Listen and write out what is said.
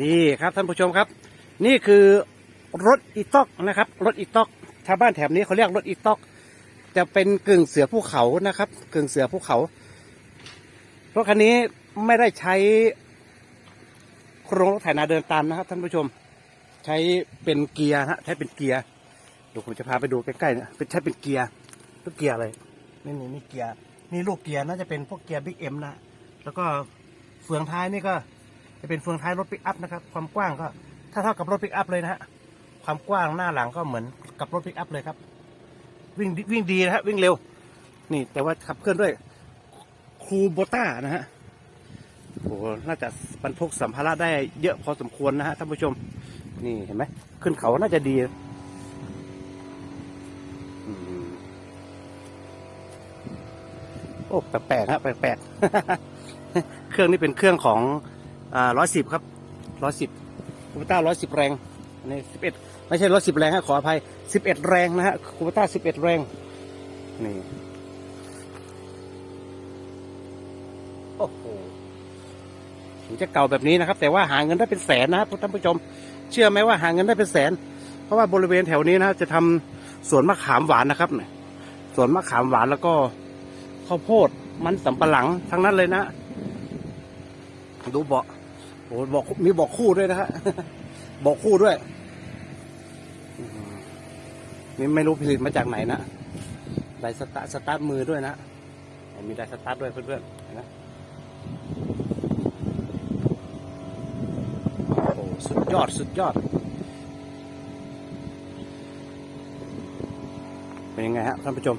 นี่ครับท่านผู้ชมครับ นี่คือรถอีต็อกนะครับ รถอีต็อกชาวบ้านแถบนี้เขาเรียกรถอีต็อก จะเป็นกึ่งเสือภูเขานะครับ กึ่งเสือภูเขารถคันนี้ไม่ได้ใช้โครงรถไถนาเดินตามนะครับ ท่านผู้ชม ใช้เป็นเกียร์นะฮะใช้เป็นเกียร์เดี๋ยวผมจะพาไปดูใกล้ๆเนี่ยเป็นใช้เป็นเกียร์ลูกเกียร์เลยนี่นี่นี่เกียร์นี่ลูกเกียร์น่าจะเป็นพวกเกียร์บิ๊กเอ็มนะแล้วก็เฟืองท้ายนี่ก็ จะเป็นเฟืองท้ายรถปิกอัพนะครับ ความกว้างก็ถ้าเท่ากับรถปิกอัพเลยนะฮะ ความกว้างหน้าหลังก็เหมือนกับรถปิกอัพเลยครับ วิ่งวิ่งดีนะฮะวิ่งเร็ว นี่แต่ว่าขับเคลื่อนด้วยคูโบต้านะฮะโอ้โหน่าจะบรรทุกสัมภาระได้เยอะพอสมควรนะฮะท่านผู้ชม นี่เห็นไหมขึ้นเขาน่าจะดีโอ้แปลกๆฮะแปลกๆเครื่องนี้เป็นเครื่องของ ร้อยสิบครับร้อยสิบคูปต้าร้อยสิบแรงอันนี้สิบเอ็ดไม่ใช่ร้อยสิบแรงฮะขออภัยสิบเอ็ดแรงนะฮะคูปต้าสิบเอ็ดแรงนี่โอ้โหถึงจะเก่าแบบนี้นะครับ แต่ว่าหาเงินได้เป็นแสนนะครับท่านผู้ชม เชื่อไหมว่าหาเงินได้เป็นแสน เพราะว่าบริเวณแถวนี้นะจะทำสวนมะขามหวานนะครับเนี่ยสวนมะขามหวานแล้วก็ข้าวโพดมันสำปะหลังทั้งนั้นเลยนะ ดูเบาะ โอ้บาะมีบาะคู่ด้วยนะฮะบาะคู่ด้วยนี่ไม่รู้ผลิตมาจากไหนนะไดสตาร์สตาร์ทมือด้วยนะมีไดสตาร์ทด้วยเพื่อนๆนไหมโอ้สุดยอดสุดยอด เป็นยังไงฮะท่านผู้ชม